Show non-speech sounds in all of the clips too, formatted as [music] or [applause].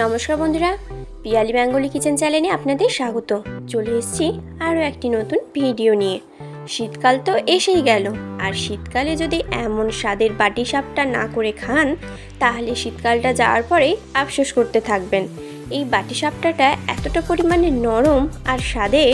নমস্কার বন্ধুরা, Piyali Bengali kitchen চ্যানেলে আপনাদের স্বাগত। চলে এসেছি আরও একটি নতুন ভিডিও নিয়ে। শীতকাল তো এসেই গেল, আর শীতকালে যদি এমন স্বাদের বাটি সাপটা না করে খান, তাহলে শীতকালটা যাওয়ার পরেই আফসোস করতে থাকবেন। এই বাটি সাপটাটা এতটা পরিমাণে নরম আর স্বাদের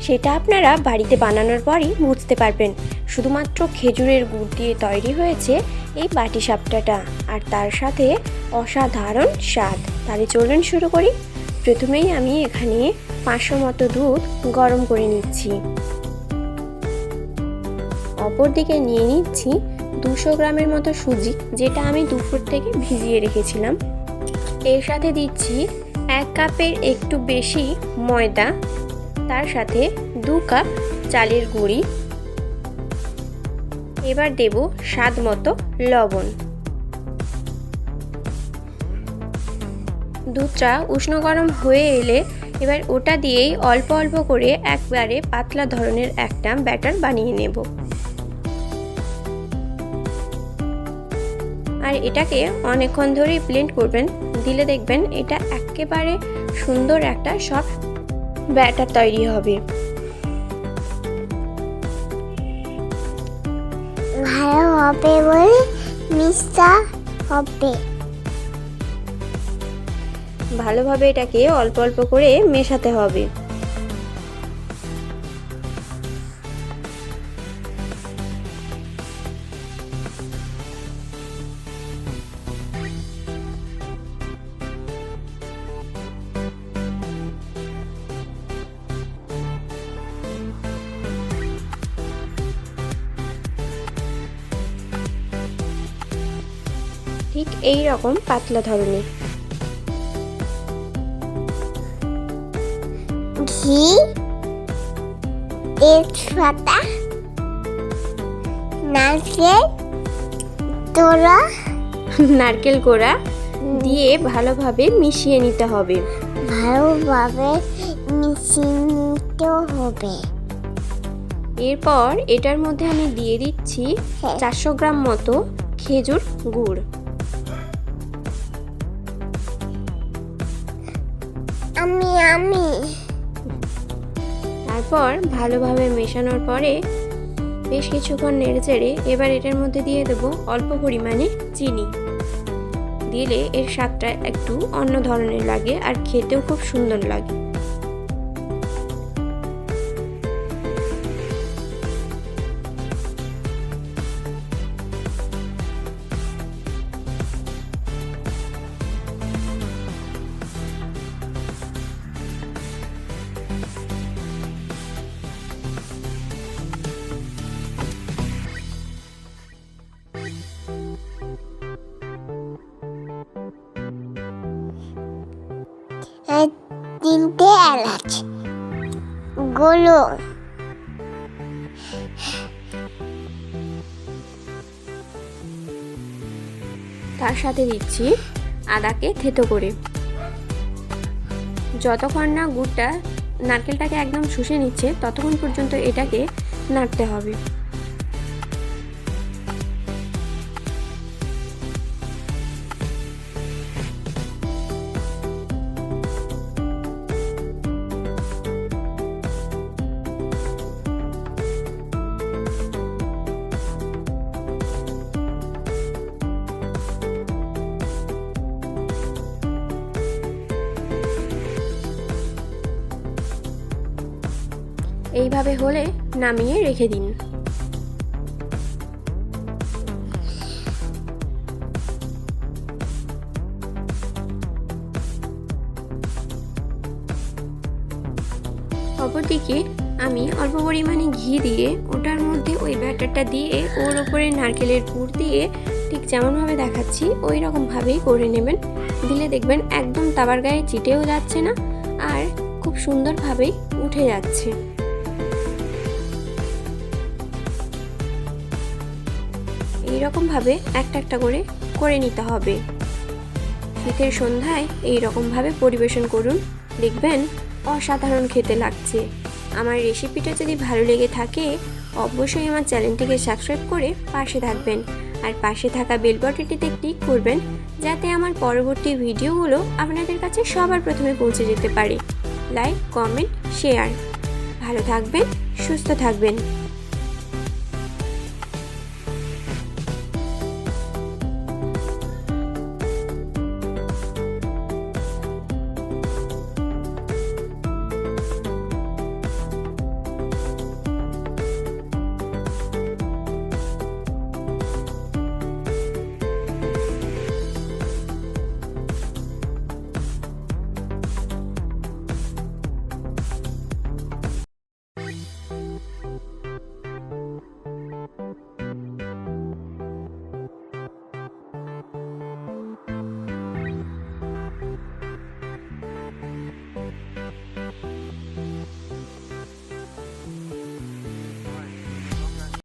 সেটা আপনারা বাড়িতে বানানোর পরই বুঝতে পারবেন। শুধুমাত্র খেজুরের গুড় দিয়ে তৈরি হয়েছে এই বাটি সাপটাটা। আর তার সাথে অসাধারণ স্বাদ। তাহলে চলুন শুরু করি। প্রথমেই আমি এখানে পাঁচশো মতো দুধ গরম করে নিচ্ছি। অপরদিকে নিয়ে নিচ্ছি দুশো গ্রামের মতো সুজি, যেটা আমি দুপুর থেকে ভিজিয়ে রেখেছিলাম। এর সাথে দিচ্ছি এক কাপের একটু বেশি ময়দা। তার সাথে দু কাপ চালের গুঁড়ি। এবার দেব স্বাদ মতো লবণ। দুধটা উষ্ণ গরম হয়ে এলে এবার ওটা দিয়েই অল্প অল্প করে একবারে পাতলা ধরনের একটা ব্যাটার বানিয়ে নেব। আর এটাকে অনেকক্ষণ ধরেই ব্লেন্ড করবেন। দিলে দেখবেন এটা একেবারে সুন্দর একটা সফট ব্যাটার তৈরি হবে। ভালো হবে বলে মিষ্টা হবে। ভালোভাবে এটাকে অল্প অল্প করে মেশাতে হবে। ঠিক এই রকম পাতলা ধরনের। ঘি তেজপাতা নারকেল তোরা [laughs] নারকেল কোড়া দিয়ে ভালোভাবে মিশিয়ে নিতে হবে। ভালোভাবে মিশিয়ে নিতে হবে। এরপর এটার মধ্যে আমি দিয়ে দিচ্ছি হ্যাঁ। চারশো গ্রাম মতো খেজুর গুড়। আমি আমি। তারপর ভালোভাবে মেশানোর পরে বেশ কিছুক্ষণ নেড়ে চেড়ে এবার এটার মধ্যে দিয়ে দেব অল্প পরিমাণে চিনি। দিলে এর স্বাদটা একটু অন্য ধরনের লাগে আর খেতেও খুব সুন্দর লাগে। তিনটে এলাচ। গুলো। তার সাথে দিচ্ছি আদাকে থেতো করে। যতক্ষণ না গুড়টা নারকেলটাকে একদম শুষে নিচ্ছে, ততক্ষণ পর্যন্ত এটাকে নাড়তে হবে। এইভাবে হলে নামিয়ে রেখে দিন। অপরদিকে আমি অল্প পরিমাণে ঘি দিয়ে ওটার মধ্যে ওই ব্যাটারটা দিয়ে ওর ওপরে নারকেলের পুর দিয়ে ঠিক যেমনভাবে দেখাচ্ছি ওই রকমভাবেই করে নেবেন। দিলে দেখবেন একদম তাবার গায়ে চিটেও যাচ্ছে না আর খুব সুন্দরভাবেই উঠে যাচ্ছে। এইরকমভাবে একটা একটা করে করে নিতে হবে। শীতের সন্ধ্যায় এই রকমভাবে পরিবেশন করুন। দেখবেন অসাধারণ খেতে লাগছে। আমার রেসিপিটা যদি ভালো লেগে থাকে, অবশ্যই আমার চ্যানেলটিকে সাবস্ক্রাইব করে পাশে থাকবেন। আর পাশে থাকা বেল বাটনটিতে ক্লিক করবেন, যাতে আমার পরবর্তী ভিডিওগুলো আপনাদের কাছে সবার প্রথমে পৌঁছে যেতে পারে। Like, comment, share. ভালো থাকবেন, সুস্থ থাকবেন।